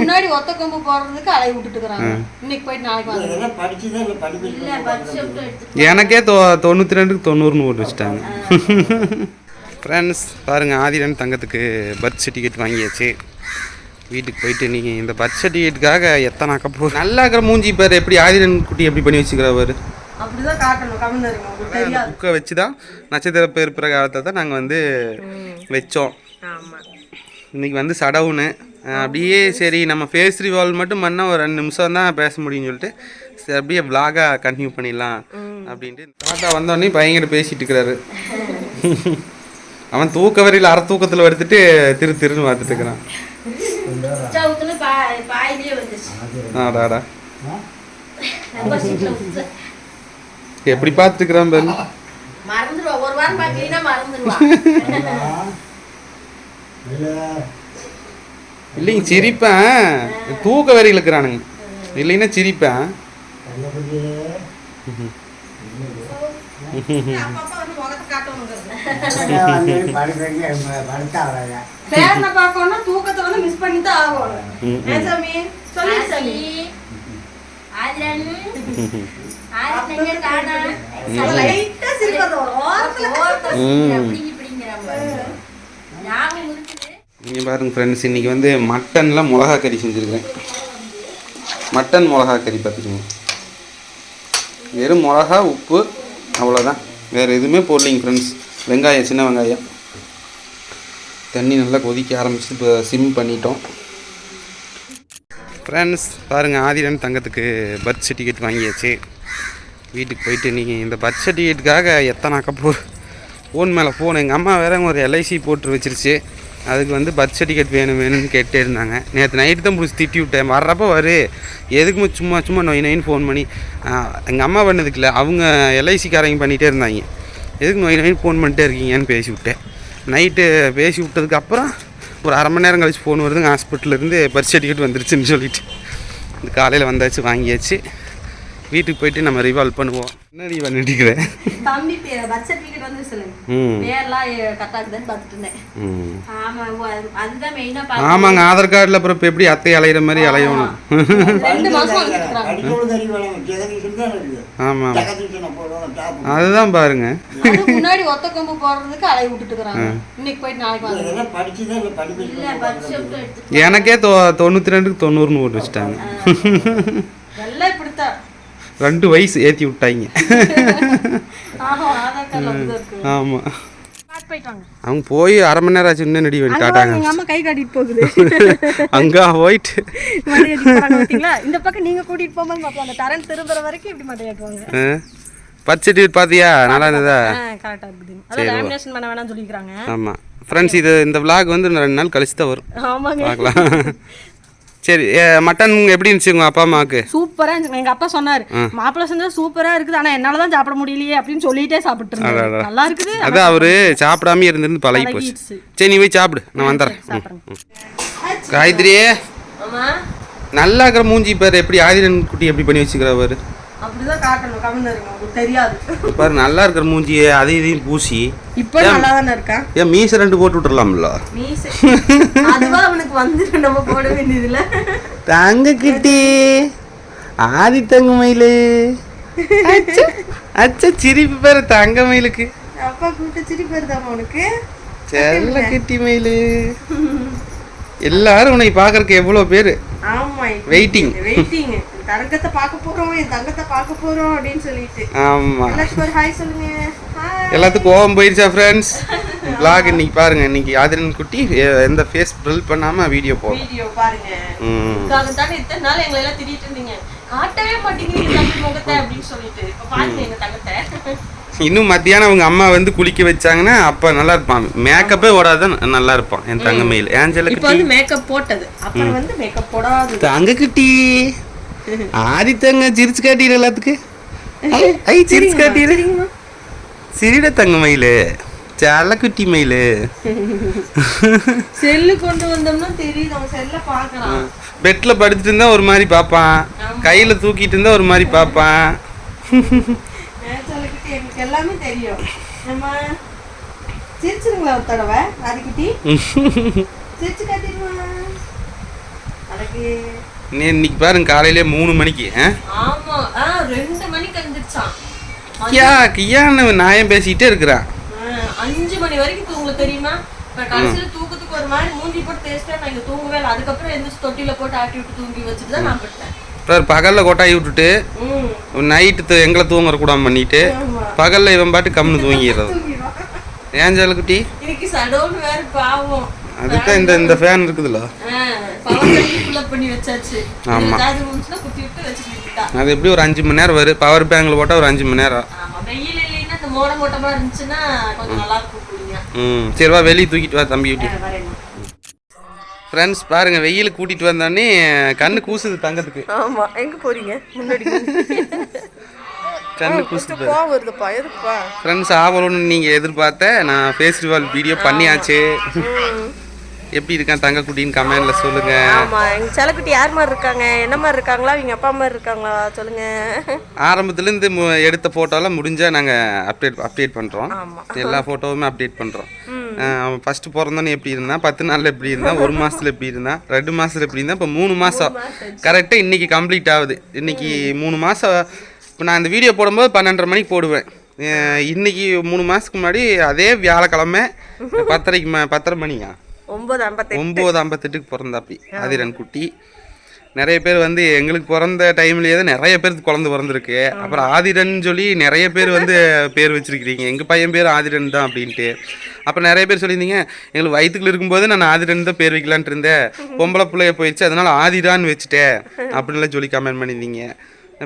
முன்னாடி ஒத்த கொம்பு போடுறதுக்கு அலைய விட்டுட்டு இன்னைக்கு போயிட்டு நாளைக்கு எனக்கே தொ தொண்ணூற்றி ரெண்டுக்கு தொண்ணூறுன்னு போட்டு வச்சுட்டாங்க. ஃப்ரெண்ட்ஸ் பாருங்கள் ஆதிரன் தங்கத்துக்கு பர்த் சர்டிஃபிகேட் வாங்கியாச்சு. வீட்டுக்கு போயிட்டு நீங்கள் இந்த பர்த் சர்டிஃபிகேட்டுக்காக எத்தனை கப்பு நல்லா இருக்கிற மூஞ்சி பேர் எப்படி ஆதிரன் குட்டி எப்படி பண்ணி வச்சுக்கிறவர் அப்படிதான் காட்டணும் கவர்னருங்க உங்களுக்கு தெரியாது. புக்கை வச்சு தான் நட்சத்திர பேர் பிரகாரத்தை தான் நாங்கள் வந்து வச்சோம். ஆமா. இன்னைக்கு வந்து சடவுன்னு. அப்படியே சரி நம்ம ஃபேஸ் ரிவால்வ் மட்டும் பண்ணால் ஒரு ரெண்டு நிமிஷம் தான் பேச முடியும்னு சொல்லிட்டு சரி அப்படியே vlog-ஆ கண்டினியூ பண்ணிடலாம் அப்படின்ட்டு தாத்தா வந்தோடனே பையன்கிட்ட பேசிட்டு இருக்கிறாரு. அவன் தூக்க வரையில் அரை தூக்கத்தில் எடுத்துட்டு திரு திருன்னு பார்த்துட்டு இருக்கிறான். ஆடாடா எப்படி பார்த்துக்கிறான் பாரு. மறந்துடுவா ஒரு வாரம் பார்க்கலீங்கன்னா மறந்துடுவா இல்லைங்க சிரிப்பேன். தூக்க வரையில் இருக்கிறானுங்க இல்லைன்னா சிரிப்பேன். தூக்கத்தை வந்து மிஸ் பண்ணி தான் ஆதிரன் ஆதிரன் எங்க காணா லைட்டா சிரிப்பது வரும் ஓரத்துல அப்படி இப்படிங்கிற மாதிரி ஞாபகம் இருக்குது இங்கே பாருங்கள் ஃப்ரெண்ட்ஸ் இன்றைக்கி வந்து மட்டனில் மிளகா கறி செஞ்சுருக்கேன். மட்டன் மிளகா கறி பார்த்துக்கோங்க. வெறும் மிளகா உப்பு அவ்வளோதான் வேறு எதுவுமே போடலைங்க ஃப்ரெண்ட்ஸ் வெங்காயம் சின்ன வெங்காயம். தண்ணி நல்லா கொதிக்க ஆரம்பிச்சு இப்போ சிம் பண்ணிட்டோம். ஃப்ரெண்ட்ஸ் பாருங்கள் ஆதிரன் தங்கத்துக்கு பர்த் சர்டிஃபிகேட் வாங்கியாச்சு. வீட்டுக்கு போயிட்டு நீங்கள் இந்த பர்த் சர்டிஃபிகேட்டுக்காக எத்தனை கப்பு ஃபோன் மேலே ஃபோன் எங்கள் அம்மா வேறு ஒரு எல்ஐசி போட்டு வச்சிருச்சு. அதுக்கு வந்து பர்த் சர்டிஃபிகேட் வேணும் வேணும்னு கேட்டே இருந்தாங்க. நேற்று நைட்டு தான் பிடிச்சி திட்டி விட்டேன். வர்றப்போ வரு. எதுக்குமே சும்மா சும்மா நொய் நொயின்னு ஃபோன் பண்ணி எங்கள் அம்மா பண்ணதுக்கு இல்லை அவங்க எல்ஐசிக்காரங்க பண்ணிகிட்டே இருந்தாங்க. எதுக்கு நொய் நொயின்னு ஃபோன் பண்ணிட்டே இருக்கீங்கன்னு பேசி விட்டேன். நைட்டு பேசி விட்டதுக்கு அப்புறம் ஒரு அரை மணி நேரம் கழிச்சு ஃபோன் வருதுங்க ஹாஸ்பிட்டல்லேருந்து பர்த் சர்டிஃபிகேட் வந்துருச்சுன்னு சொல்லிட்டு. இந்த காலையில் வந்தாச்சு வாங்கியாச்சு. வீட்டுக்கு போயிட்டு நம்ம ரிவால்வ் பண்ணுவோம். என்ன நீ பண்ணிட்டு இருக்கிற தம்பி பர்த் சர்டிஃபிகேட் வந்து சொல்லுங்க. ம். பேர்லாம் கரெக்டாக இருக்குதுன்னு பார்த்துட்டு இருந்தேன் ம். ஆமா ஓ, அது- அதுதான் மெயினா ஆமாங்க ஆதார் கார்டில் அப்புறம் இப்போ எப்படி அத்தை அலையிற மாதிரி அலையணும்? ரெண்டு இருக்குது ஆமாம் அதுதான் பாருங்க. முன்னாடி ஒத்த கொம்பு போடுறதுக்கு அலைய விட்டுட்டு இன்னைக்கு போயிட்டு நாளைக்கு எனக்கே தொ தொண்ணூற்றி ரெண்டுக்கு தொண்ணூறுன்னு போட்டு வச்சுட்டாங்க. ரெண்டு வயசு ஏற்றி விட்டாங்க. ஆமா. ஆமாம் அவங்க போய் அரை மணி நேரம் ஆச்சு இன்னும் நடி வேண்டி டாட்டாங்க அம்மா கை காட்டிட்டு போகுது. அங்கே போயிட்டு. இந்த பக்கம் நீங்க கூட்டிட்டு போகும்போது அந்த டரன் திரும்புற வரைக்கும் இப்படி பர்த் சர்டிஃபிகேட் பார்த்தியா? நல்லா இருந்ததா? கரெக்டா இருக்குது. லேமினேஷன் பண்ண வேணாம்னு சொல்லிக்கிறாங்க ஆமாம் ஃப்ரெண்ட்ஸ் இது இந்த vlog வந்து ரெண்டு நாள் கழிச்சு தான் வரும். ஆமாங்க. பார்க்கலாம். சரி மட்டன் எப்படி இருந்துச்சு உங்கள் அப்பா அம்மாவுக்கு? சூப்பரா இருந்துச்சு. எங்க அப்பா சொன்னாரு மாப்பிள்ளை செஞ்சா சூப்பரா இருக்குது. ஆனா என்னால தான் சாப்பிட முடியலையே அப்படின்னு சொல்லிட்டே சாப்பிட்டு இருந்தாரு. நல்லா இருக்குது. அதான் அவரு சாப்பிடாம இருந்திருந்து பழகி போச்சு. சரி நீ போய் சாப்பிடு. நான் வந்துடுறேன் ம், சாப்பிடுறேன் ம். காயத்ரி ஆமா. நல்லா இருக்கிற மூஞ்சி பேர். எப்படி ஆதிரன் குட்டி எப்படி பண்ணி வச்சுக்கிறவர் அப்படிதான் காட்டணும். உங்களுக்கு தெரியாது. பாரு நல்லா இருக்கிற மூஞ்சியை அதையும் இதையும் பூசி. இப்போ நல்லா தானே இருக்கான் ஏன் மீசை ரெண்டு போட்டு விட்டுறலாம்ல? மீசை. அதுவா அவனுக்கு வந்து நம்ம போட வேண்டியதுல. தங்க கிட்டி. ஆதி தங்க மயிலு. அச்சா, சிரிப்பு பேர் தங்க மயிலுக்கு. அப்பா கூப்பிட்டு சிரிப்பு வருதாமா உனக்கு? செல்ல கிட்டி மயிலு. எல்லாரும் உன்னை பார்க்கறக்கு எவ்வளோ பேர்? ஆமா வெயிட்டிங் வெயிட்டிங் தங்கத்தை பார்க்க போறோம் என் தங்கத்தை பார்க்க போறோம் அப்படின்னு சொல்லிட்டு. ஆமாம் எல்லாத்துக்கும் ஹாய் சொல்லுங்க. ஹாய் எல்லாத்துக்கும் கோவம் போயிடுச்சா ஃப்ரெண்ட்ஸ் vlog இன்னைக்கு பாருங்க இன்னைக்கு ஆதிரன் குட்டி எந்த ஃபேஸ் ப்ரில் பண்ணாமல் வீடியோ போடும் வீடியோ பாருங்க. ம். இதுக்காக தானே இத்தனை நாள் எங்களை எல்லாம் திட்டிட்டு இருந்தீங்க. காட்டவே மாட்டேங்கிறீங்க தம்பி முகத்தை அப்படின்னு சொல்லிட்டு. இப்ப பாருங்க எங்க தங்கத்தை. இன்னும் மத்தியானம் அவங்க அம்மா வந்து குளிக்க வச்சாங்கன்னா அப்போ நல்லா இருப்பான். மேக்கப்பே ஓடாதான் நல்லா இருப்பான் என் தங்க மயில் ஏஞ்சல இப்போ வந்து மேக்கப் போட்டது. அப்புறம் வந்து மேக்கப் போடாது தங்க குட்டி. ஆதி தங்க சிரிச்சு காட்டிடு எல்லாத்துக்கு. ஐ, சிரிச்சு காட்டிடு சிரிட தங்க மயில். செல்ல குட்டி மயில். செல்லு கொண்டு வந்தோம்னா தெரியுது அவன் செல்ல பாக்குறான் பெட்டில் படுத்துட்டு இருந்தா ஒரு மாதிரி பார்ப்பான். கையில் தூக்கிட்டு இருந்தா ஒரு மாதிரி பார்ப்பான். எல்லாமே தெரியும். நம்ம சிரிச்சிருங்களா ஒரு தடவை ராதிக்குட்டி சிரிச்சு காட்டிடுமா அழகு நீ இன்னைக்கு பாருங்க காலையிலே மூணு மணிக்கு கியா கியான்னு நாயம் பேசிக்கிட்டே இருக்கிறான் அஞ்சு மணி வரைக்கும் தூங்கல தெரியுமா? கடைசியில தூக்கத்துக்கு ஒரு மாதிரி மூஞ்சி போட்டு தேய்ச்சிட்டா நான் இங்க தூங்கவே இல்லை. அதுக்கப்புறம் எந்திரிச்சு தொட்டில போட்டு ஆட்டி விட்டு தூங்கி வச்சுட்டு தான் நான் பட்டேன் அப்புறம் பகலில் கொட்டாயி விட்டுட்டு நைட்டு எங்களை தூங்குற கூடாம பண்ணிட்டு பகலில் இவன் பாட்டு கம்னு தூங்கிடுறது. ஏன் ஜலக்குட்டி இன்னைக்கு சடோன்னு வேற பாவம். அதுதான் இந்த இந்த ஃபேன் வச்சாச்சு. ஆமா. அது எப்படி ஒரு அஞ்சு மணி நேரம் வரும் பவர் பேங்கில் போட்டால் ஒரு அஞ்சு மணி நேரம். ம். சரி வா வெளியே தூக்கிட்டு வா தம்பி விட்டு ஃப்ரெண்ட்ஸ் பாருங்க வெயில் கூட்டிட்டு வந்தோடனே கண்ணு கூசுது தங்கத்துக்கு. ஆமா எங்க போறீங்க? முன்னாடி. கண்ணு கூசுது. வருதுப்பா எதுக்குப்பா? ஃப்ரெண்ட்ஸ் ஆவலும்னு நீங்கள் எதிர்பார்த்த நான் ஃபெஸ்டிவல் வீடியோ பண்ணியாச்சு. எப்படி இருக்கான் தங்கக்குட்டின்னு கமெண்ட்ல சொல்லுங்க. ஆமா எங்க செலக்குட்டி யார் மாதிரி இருக்காங்க? என்ன மாதிரி இருக்காங்களா? இவங்க அப்பா மாதிரி இருக்காங்களா? சொல்லுங்க. ஆரம்பத்துலேருந்து மு- எடுத்த ஃபோட்டோலாம் முடிஞ்சால் நாங்கள் அப்டேட் அப்டேட் பண்ணுறோம் ஆமா. எல்லா ஃபோட்டோவுமே அப்டேட் பண்ணுறோம் அவன் ஃபஸ்ட்டு பிறந்தோன்னே எப்படி இருந்தான்? பத்து நாளில் எப்படி இருந்தான்? ஒரு மாதத்தில் எப்படி இருந்தான்? ரெண்டு மாதத்தில் எப்படி இருந்தான்? இப்போ மூணு மாதம் கரெக்டாக இன்றைக்கி கம்ப்ளீட் ஆகுது. இன்றைக்கி மூணு மாதம் இப்போ நான் இந்த வீடியோ போடும்போது பன்னெண்டரை மணிக்கு போடுவேன். இன்னைக்கு மூணு மாதத்துக்கு முன்னாடி அதே வியாழக்கிழமை பத்தரைக்கு பத்தரை மணியா? ஒன்பது ஐம்பத்தி ஒம்பது ஐம்பத்தெட்டுக்கு பிறந்தாப்பி ஆதிரன் குட்டி. நிறைய பேர் வந்து எங்களுக்கு பிறந்த டைம்லேயே தான் நிறைய பேருக்கு குழந்தை பிறந்திருக்கு. அப்புறம் ஆதிரன் சொல்லி நிறைய பேர் வந்து பேர் வச்சிருக்கிறீங்க. எங்கள் பையன் பேர் ஆதிரன் தான் அப்படின்ட்டு. அப்புறம் நிறைய பேர் சொல்லியிருந்தீங்க எங்களுக்கு வயிற்றுக்குள்ள இருக்கும்போது நான் ஆதிரன் தான் பேர் வைக்கலான்ட்டு இருந்தேன். பொம்பளை பிள்ளைய போயிடுச்சு அதனால ஆதிரான்னு வச்சுட்டேன். அப்படின்லாம் சொல்லி கமெண்ட் பண்ணியிருந்தீங்க.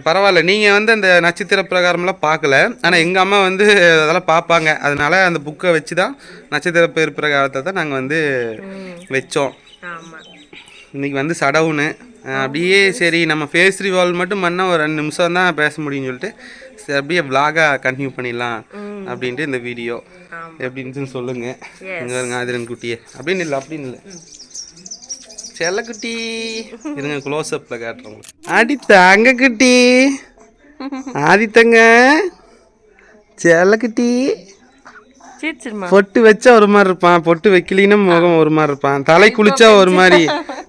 பரவாயில்ல. நீங்கள் வந்து அந்த நட்சத்திர பிரகாரம்லாம் பார்க்கல. ஆனால் எங்கள் அம்மா வந்து அதெல்லாம் பார்ப்பாங்க. அதனால அந்த புக்கை வச்சு தான் நட்சத்திர பேர் பிரகாரத்தை தான் நாங்கள் வந்து வச்சோம். இன்னைக்கு வந்து சடவுனு அப்படியே சரி நம்ம ஃபேஸ் ரிவால்வ் மட்டும் பண்ணால் ஒரு ரெண்டு நிமிஷம் தான் பேச முடியும்னு சொல்லிட்டு சரி அப்படியே vlog-ஆ கண்டினியூ பண்ணிடலாம் அப்படின்ட்டு இந்த வீடியோ எப்படின்னு சொல்லுங்க. இங்க ஆதிரன் குட்டியே. அப்படின்னு இல்லை அப்படின்னு இல்லை. செல்லக்குட்டி. இருங்க க்ளோஸ் அப்பில் காட்டுறோம் அடி தங்க குட்டி. ஆதித்தங்க. செல்லக்குட்டி. பொட்டு வச்சா ஒரு மாதிரி இருப்பான். பொட்டு வைக்கலினா முகம் ஒரு மாதிரி இருப்பான். தலை குளிச்சா ஒரு மாதிரி.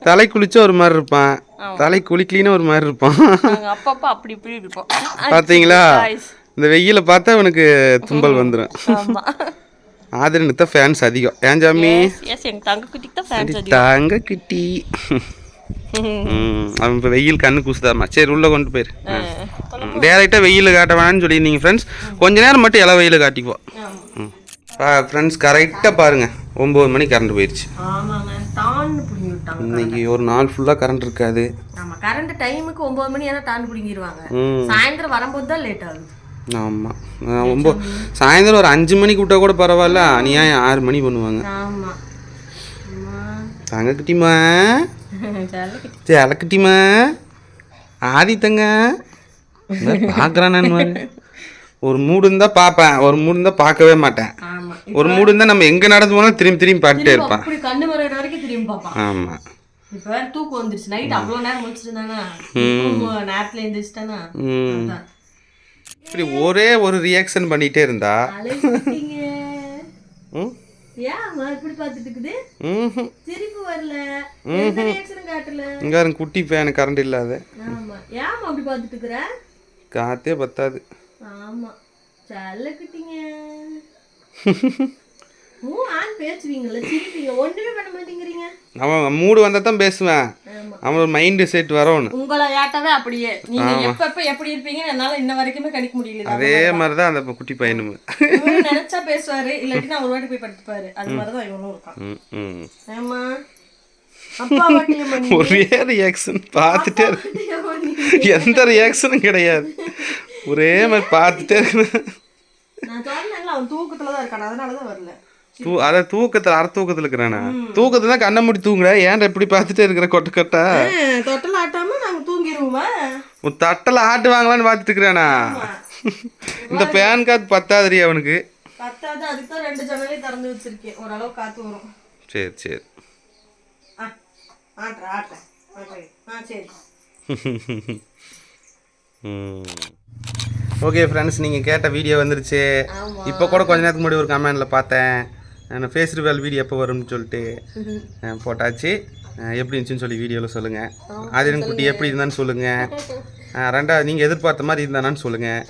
தலை குளிச்சா ஒரு மாதிரி இருப்பான். தலை குளிக்கலினா ஒரு மாதிரி இருப்பான். அப்பப்போ அப்படி இப்படி இருப்போம். பாத்தீங்களா? இந்த வெயில பார்த்தா அவனுக்கு தும்பல் வந்துடும் ஆமா. ஆதரனுக்கு தான் ஃபேன்ஸ் அதிகம். ஏன் ஜாமி தங்க கிட்டி அவன் இப்போ வெயில் கண்ணு கூசுதாமா சரி உள்ள கொண்டு போயிரு. டேரெக்டாக வெயில் காட்ட வேணாம்னு சொல்லியிருந்தீங்க ஃப்ரெண்ட்ஸ் கொஞ்ச நேரம் மட்டும் இலை வெயில் காட்டிக்குவோம். ஃப்ரெண்ட்ஸ் கரெக்டாக பாருங்க. ஒம்பது மணி கரண்ட் போயிடுச்சு இன்னைக்கு ஒரு நாள் ஃபுல்லாக கரண்ட் இருக்காது. ஆமா கரண்ட் டைமுக்கு ஒன்பது மணி ஆனால் டான்னு பிடிங்கிடுவாங்க சாயந்தரம் வரும்போது தான் லேட் ஆகுது. ஆமாம் ரொம்ப சாயந்தரம் ஒரு அஞ்சு மணிக்கு விட்டா கூட பரவாயில்ல. அநியாயம் ஆறு மணி பண்ணுவாங்க. தங்கக்குட்டிமா சேலக்குட்டிமா ஆதித்தங்க. பார்க்குறானு ஒரு மூடு இருந்தால் பார்ப்பேன் ஒரு மூடு இருந்தால் பார்க்கவே மாட்டேன். ஒரு மூடு இருந்தால் நம்ம எங்கே நடந்து போனாலும் திரும்பி திரும்பி பார்த்துட்டே இருப்பான். அப்படி கண்ணு மறைகிற வரைக்கும் திரும்பி பார்ப்பான். ஆமாம் இப்ப வேற தூக்கம் வந்துருச்சு. நைட் அவ்வளவு நேரம் முடிச்சிருந்தானா நேரத்துல அதான். இப்படி ஒரே ஒரு ரியாக்ஷன் பண்ணிகிட்டே இருந்தா? இங்கே குட்டி ஃபேனு கரண்ட் இல்லாத. காற்றே பத்தாது. ஆமா. செல்லக்கிட்டீங்க. மூ ஆண் பேசுவீங்கல்ல சிரிப்பீங்க. ஒண்ணுமே பண்ண மாட்டேங்கிறீங்க. அவன் மூடு வந்தால் தான் பேசுவேன். அவன் மைண்டு செட் வரணும். உங்களை ஏட்டாவே அப்படியே. நீங்க எப்ப எப்ப எப்படி இருப்பீங்கன்னு என்னால இன்ன வரைக்குமே கணிக்க முடியல. அதே மாதிரி தான். அந்த குட்டி பையனும். நினைச்சா பேசுவாரு இல்லாட்டி நான் ஒரு வாட்டி போய் படுத்துப்பாரு. அது மாதிரிதான் இவனும் இருக்கான். ஏமா ஒரே ரியாக்ஷன் பார்த்துட்டே எந்த ரியாக்ஷனும் கிடையாது. ஒரே மாதிரி பார்த்துட்டே இருக்கணும் நான் சொன்னேன்ல அவன் தூக்கத்துல தான் இருக்கான் அதனாலதான் வரல. தூ அதான் தூக்கத்தில் அரை தூக்கத்தில் இருக்கிறானா. தூக்கத்தில் தான் கண்ணை மூடி தூங்குற ஏன்டா இப்படி பார்த்துட்டே இருக்கிற கொட்ட கொட்டா? தொட்டல் ஆட்டாம நாங்க தூங்கிடுவோமா உன் தட்டில் ஆட்டு வாங்கலான்னு பார்த்துட்டு இருக்கிறானா. இந்த பேன் கார்டு பத்தாதிரி அவனுக்கு. பத்தாவது அதுக்கு ரெண்டு ஜன்னலையும் திறந்து வச்சிருக்கேன். ஓரளவு காத்து வரும். சரி சரி. ஓகே ஃப்ரெண்ட்ஸ் நீங்கள் கேட்ட வீடியோ வந்துருச்சு. இப்போ கூட கொஞ்ச நேரத்துக்கு முன்னாடி ஒரு கமெண்டில் பார்த்தேன். ஃபேஸ் ரிவல் வீடியோ எப்போ வரும்னு சொல்லிட்டு போட்டாச்சு. எப்படி இருந்துச்சுன்னு சொல்லி வீடியோவில் சொல்லுங்கள் ஆதிரன் குட்டி எப்படி இருந்தான்னு சொல்லுங்கள் ரெண்டாவது நீங்கள் எதிர்பார்த்த மாதிரி இருந்தானான்னு சொல்லுங்கள்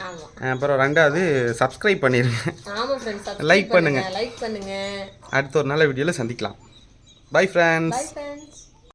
அப்புறம் ரெண்டாவது சப்ஸ்கிரைப் பண்ணிடுங்க ஆமா ஃப்ரெண்ட்ஸ் Like பண்ணுங்க. லைக் அடுத்த ஒரு நல்ல வீடியோவில் சந்திக்கலாம். Bye friends